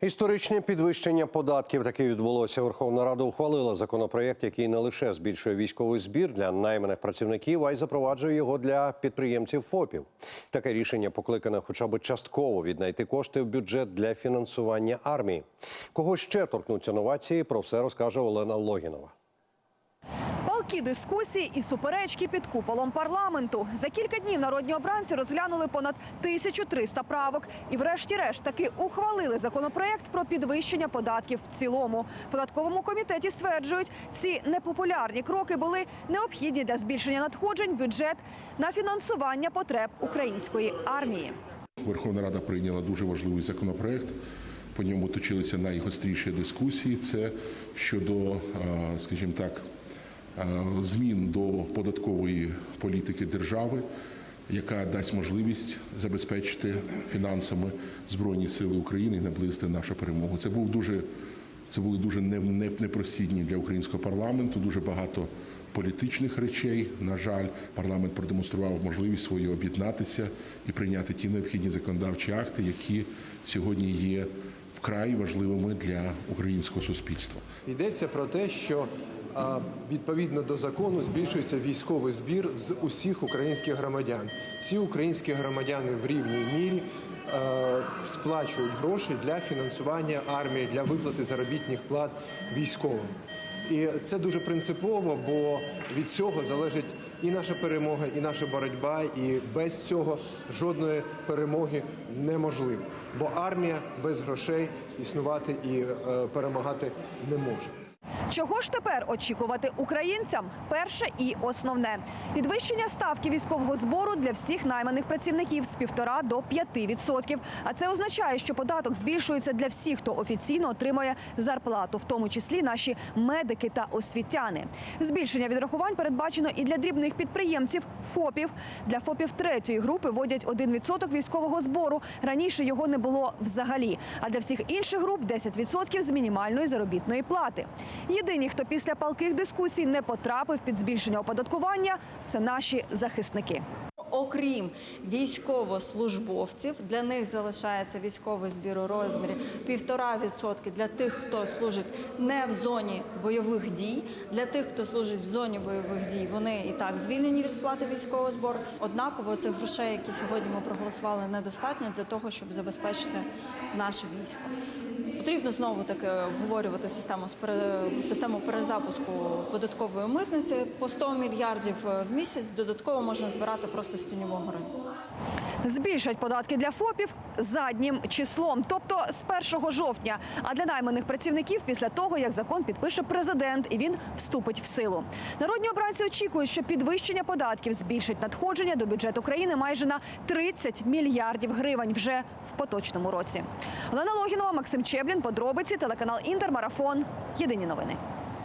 Історичне підвищення податків таки відбулося. Верховна Рада ухвалила законопроєкт, який не лише збільшує військовий збір для найманих працівників, а й запроваджує його для підприємців ФОПів. Таке рішення покликане хоча б частково віднайти кошти в бюджет для фінансування армії. Кого ще торкнуться новації? Про все розкаже Олена Логінова. Палкі дискусії і суперечки під куполом парламенту. За кілька днів народні обранці розглянули понад 1300 правок і, врешті-решт, таки ухвалили законопроект про підвищення податків в цілому. Податковому комітеті стверджують, ці непопулярні кроки були необхідні для збільшення надходжень бюджет на фінансування потреб української армії. Верховна Рада прийняла дуже важливий законопроект. По ньому точилися найгостріші дискусії. Це щодо, скажімо так, змін до податкової політики держави, яка дасть можливість забезпечити фінансами Збройні Сили України і наблизити нашу перемогу. Це був дуже це були дуже не- не- непрості дні для українського парламенту. Дуже багато політичних речей. На жаль, парламент продемонстрував можливість свою об'єднатися і прийняти ті необхідні законодавчі акти, які сьогодні є вкрай важливими для українського суспільства. Йдеться про те, що відповідно до закону збільшується військовий збір з усіх українських громадян. Всі українські громадяни в рівній мірі сплачують гроші для фінансування армії, для виплати заробітних плат військовим. І це дуже принципово, бо від цього залежить і наша перемога, і наша боротьба. І без цього жодної перемоги неможливо. Бо армія без грошей існувати і е, перемагати не може. Чого ж тепер очікувати українцям? Перше і основне підвищення ставки військового збору для всіх найманих працівників з 1,5 до 5%. А це означає, що податок збільшується для всіх, хто офіційно отримує зарплату, в тому числі наші медики та освітяни. Збільшення відрахувань передбачено і для дрібних підприємців ФОПів. Для ФОПів третьої групи вводять 1% військового збору. Раніше його не було взагалі. А для всіх інших груп 10% з мінімальної заробітної плати. Єдині, хто після палких дискусій не потрапив під збільшення оподаткування, це наші захисники. Окрім військовослужбовців, для них залишається військовий збір у розмірі 1,5% для тих, хто служить не в зоні бойових дій. Для тих, хто служить в зоні бойових дій, вони і так звільнені від сплати військового збору. Однаково цих грошей, які сьогодні ми проголосували, недостатньо для того, щоб забезпечити наше військо. Потрібно знову таки обговорювати систему систему перезапуску податкової митниці по 100 мільярдів в місяць. Додатково можна збирати просто з тіньового ринку. Збільшать податки для ФОПів заднім числом, тобто з 1 жовтня. А для найманих працівників після того, як закон підпише президент і він вступить в силу. Народні обранці очікують, що підвищення податків збільшить надходження до бюджету країни майже на 30 мільярдів гривень вже в поточному році. Олена Логінова, Максим Чеблін, подробиці, телеканал Інтер, Марафон. Єдині новини.